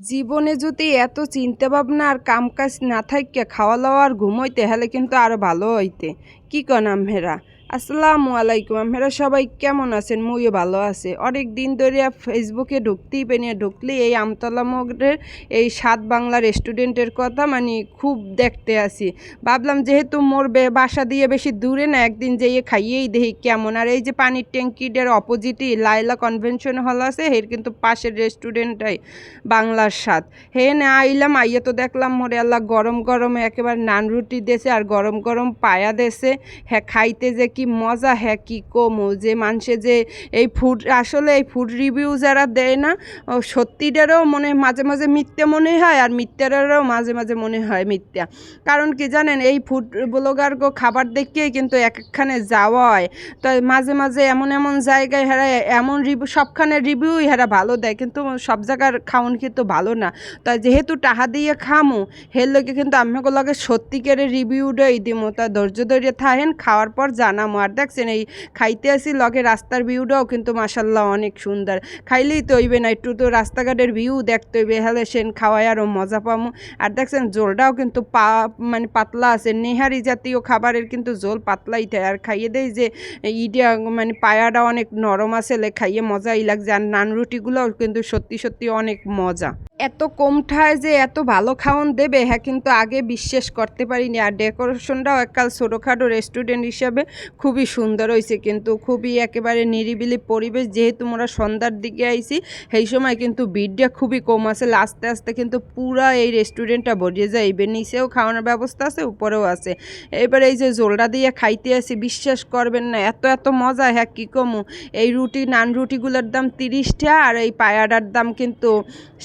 জীবনে যদি এত চিন্তা ভাবনা আর কাম কাজ না থাকে খাওয়া দাওয়া আর ঘুমোইতে, হলে কিন্তু আরও ভালো হইতে। কি কন আমহেরা আসসালামু আলাইকুম আমহেরা সবাই কেমন আছেন? মুইও ভালো আছে। অনেক দিন ধরে ফেসবুকে ঢুকতেই পেনি ঢুকলে এই আমতলা মোড়ের এই সাত বাংলা রেস্টুরেন্টের কথা মানে খুব দেখতে আসি ভাবলাম যেহেতু মোর বাসা দিয়ে বেশি দূরে না, একদিন যেয়ে খাইয়েই দেখি কেমন। আর এই যে পানির ট্যাঙ্কিটার অপোজিটই লাইলা কনভেনশন হল আছে এর কিন্তু পাশের রেস্টুরেন্টটাই বাংলার স্বাদ। হে না, আইলাম, আইয়া তো দেখলাম মোরে আল্লাহ গরম গরম একেবারে নান রুটি দেছে আর গরম গরম পায়া দেছে। হ্যাঁ খাইতে যে কি মজা হ্যাঁ কি কমো? যে মানুষে যে এই ফুড আসলে এই ফুড রিভিউ যারা দেয় না সত্যিটারও মনে, মাঝে মাঝে মিথ্যা মনে হয় আর মিথ্যাটারও মাঝে মাঝে মনে হয় মিথ্যা। কারণ কি জানেন, এই ফুড ব্লগার গো খাবার দেখেই কিন্তু এক একখানে যাওয়া হয়। তো মাঝে মাঝে এমন এমন জায়গায় হেরা, এমন রিভিউ সবখানে রিভিউই হেরা ভালো দেয়, কিন্তু সব জায়গার খাওন কিন্তু ভালো না। তাই যেহেতু টাহা দিয়ে খামু, হের লোকে কিন্তু আমিকে লগে সত্যিকারের রিভিউটাই দিমু। তা ধৈর্য ধরে থাহেন খাওয়ার পর জানামো আর দেখছেন এই খাইতে আসি লগে রাস্তার ভিউটাও কিন্তু মাসাল্লাহ অনেক সুন্দর। খাইলেই তো হইবে না, একটু তো রাস্তাঘাটের ভিউ দেখতে হইবে হলে সেন খাওয়াই আরও মজা পামু। আর দেখছেন জোলটাও কিন্তু পা মানে পাতলা আছে, নেহারি জাতীয় খাবারের কিন্তু জোল পাতলাই থাকে। আর খাইয়ে দেয় যে ইডিয়া মানে পায়াটা অনেক নরম আছে খাইয়ে মজাই লাগছে। আর নান রুটিগুলোও কিন্তু সত্যি সত্যি অনেক মজা। এত কম ঠায় যে এত ভালো খাওয়ান দেবে হ্যাঁ কিন্তু আগে বিশ্বাস করতে পারিনি। আর ডেকোরেশনটাও এককাল ছোটোখাটো রেস্টুরেন্ট হিসাবে খুবই সুন্দর হয়েছে। কিন্তু খুবই একেবারে নিরিবিলি পরিবেশ, যেহেতু মোরা সন্ধ্যার দিকে আইছি, সেই সময় কিন্তু ভিড়টা খুবই কম আছে। আস্তে আস্তে কিন্তু পুরা এই রেস্টুরেন্টটা ভরিয়ে যায়। এবার নিচেও খাওয়ানোর ব্যবস্থা আছে, উপরেও আছে। এবার এই যে জোলটা দিয়ে খাইতে আসি, বিশ্বাস করবেন না, এত এত মজা হ্যাঁ কী কমু? এই রুটি, নান রুটিগুলোর দাম তিরিশটা আর এই পায়াটার দাম কিন্তু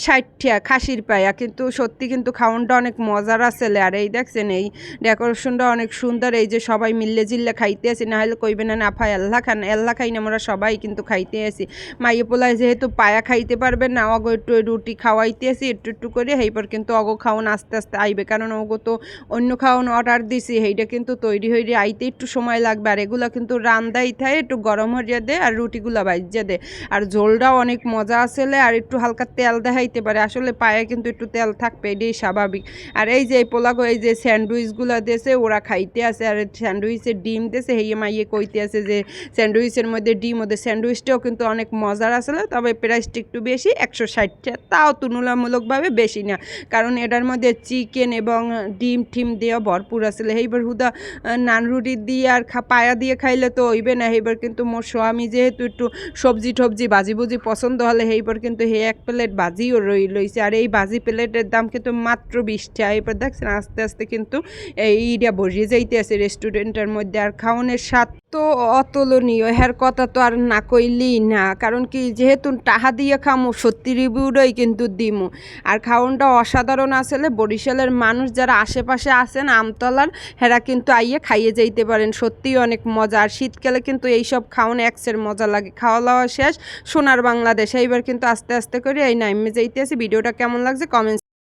ষাটটা, খাসির পায়া। কিন্তু সত্যি কিন্তু খাওয়ানটা অনেক মজার আছে আর এই দেখছেন, এই ডেকোরেশনটা অনেক সুন্দর। এই যে সবাই মিললে জিল্লে খাইতে আসি না হলে কইবে, না না ফাই আল্লাহ খান আল্লাহ খাই না, আমরা সবাই কিন্তু খাইতে আসি। মাইয়ে পোলায় যেহেতু পায়া খাইতে পারবে না অগো একটু রুটি খাওয়াইতে আসি, একটু একটু করে সেইপর কিন্তু অগো খাওয়ান আস্তে আস্তে আইবে। কারণ ওগো তো অন্য খাওয়ান অর্ডার দিছি সেইটা কিন্তু তৈরি হইরে আইতে একটু সময় লাগবে, আর এগুলো কিন্তু রান্দাই থাকে একটু গরম হরিয়া দে, আর রুটিগুলো বাইজা দে। আর ঝোলটাও অনেক মজা আসলে, আর একটু হালকা তেল দেখাইতে পারে। আসলে পায়ে কিন্তু একটু তেল থাকবে, এটাই স্বাভাবিক। আর এই যে পোলাগো, এই যে স্যান্ডউইচগুলো দেছে ওরা খাইতে আছে আর স্যান্ডউইচের ডিম দেছে হেয়ে মাইয়ে কইতে আছে যে স্যান্ডউইচের মধ্যে ডিম, ওদের স্যান্ডউইচটাও কিন্তু অনেক মজার আসলে তবে প্রাইসটা একটু বেশি, একশো ষাটটা। তাও তুলনামূলকভাবে বেশি না, কারণ এটার মধ্যে চিকেন এবং ডিম টিম দেওয়া ভরপুর আসলে এইবার হুদা নান রুটি দিয়ে আর খা, পায়া দিয়ে খাইলে তো হইবে না, এইবার কিন্তু মোর স্বামী যেহেতু একটু সবজি টবজি ভাজি ভুজি পছন্দ হলে এইবার কিন্তু হে এক প্লেট ভাজিও রই, লইছে। আর এই ভাজি প্লেটের দাম কিন্তু মাত্র বিশটা এবার দেখছেন, আস্তে আস্তে কিন্তু এইটা বসিয়ে যাইতে আছে রেস্টুরেন্টের মধ্যে আর খাওয়ানোর স্বাদ তো অতুলনীয়। হ্যার কথা তো আর না কইলি না, কারণ কি যেহেতু টাহা দিয়ে খামু, সত্যি রিভিউটাই কিন্তু দিমু। আর খাওয়ানটা অসাধারণ আসলে, বরিশালের মানুষ যারা আশেপাশে আছেন, আমতলার, হেরা কিন্তু আইয়ে খাইয়ে যাইতে পারেন। সত্যিই অনেক মজা। আর শীতকালে কিন্তু এইসব খাওয়ান একসের মজা লাগে। খাওয়া দাওয়া শেষ, সোনার বাংলাদেশ। এইবার কিন্তু আস্তে আস্তে করে এই নাইমে যাইতে আছে ভিডিওটা কেমন লাগছে কমেন্টস